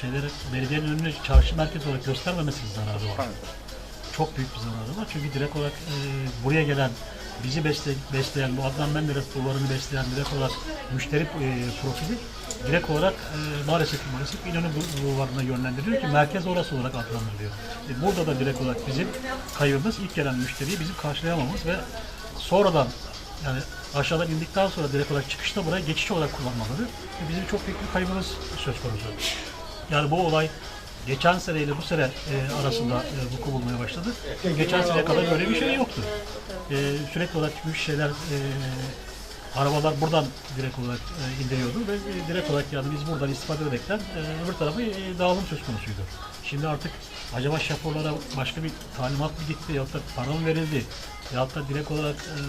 şeyleri belediyenin önüne çarşı merkezi olarak göstermemesi zararı var. Evet. Çok büyük bir zararı var. Çünkü direkt olarak e, buraya gelen bizi besle, besleyen, bu Adnan Menderes bulvarını besleyen direkt olarak müşteri e, profili direkt olarak e, maalesef maalesef İnönü bulvarına yönlendiriyor ki merkez orası olarak adlandırılıyor. E, burada da direkt olarak bizim kaybımız ilk gelen müşteriyi bizim karşılayamamız ve sonradan yani aşağıdan indikten sonra direkt olarak çıkışta buraya geçiş olarak kullanmaları ve bizim çok büyük bir kaybımız söz konusu. Yani bu olay geçen seneyle bu sene e, arasında e, vuku bulmaya başladı. Geçen sene kadar böyle bir şey yoktu. E, sürekli olarak büyük şeyler e, arabalar buradan direkt olarak e, indiriyordu ve e, direkt olarak yani biz buradan istifade ederekten e, öbür tarafa e, dağılım söz konusuydu. Şimdi artık acaba şoförlere başka bir talimat mı gitti yahut da para mı verildi yahut da direkt olarak e,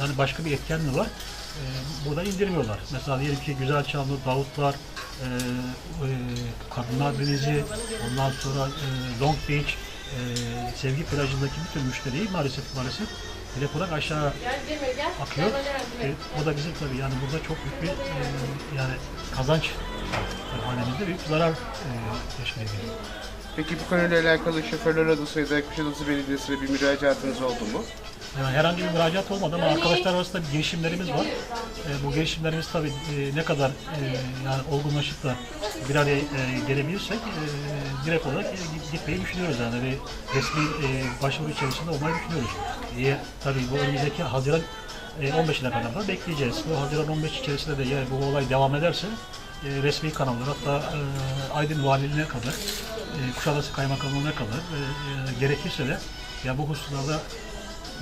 yani başka bir etken mi var? E, burada indirmiyorlar. Mesela diyelim ki Güzelçamlı, Davutlar, e, e, Kadınlar Denizi, ondan sonra e, Long Beach, e, Sevgi plajındaki bütün müşteriyi maalesef maalesef direkt olarak aşağı akıyor. E, o da bizim tabii yani burada çok büyük bir e, yani kazanç var. hanemizde büyük bir zarar e, ediyor. Peki bu konuyla alakalı şoförler odası ya da Kuşadası Belediyesi'ne bir müracaatınız oldu mu? Yani herhangi bir müracaat olmadı ama arkadaşlar arasında bir girişimlerimiz var. E, bu girişimlerimiz tabii e, ne kadar e, yani olgunlaşıp da bir araya e, gelebilirsek e, direkt olarak e, gitmeyi düşünüyoruz yani bir resmi e, başvuru içerisinde olmayı düşünüyoruz. E, tabii bu önümüzdeki Haziran e, 15'ine kadar da bekleyeceğiz. Bu Haziran 15 içerisinde de eğer bu olay devam ederse e, resmi kanallar hatta e, Aydın Valiliğine kadar, e, Kuşadası Kaymakamlığı'na kadar e, e, gerekirse de ya bu hususlarda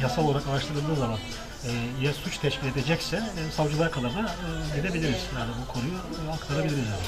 yasal olarak araştırıldığı zaman e, ya suç teşkil edecekse e, savcılığa kadar da e, gidebiliriz. Yani bu konuyu aktarabiliriz. Yani.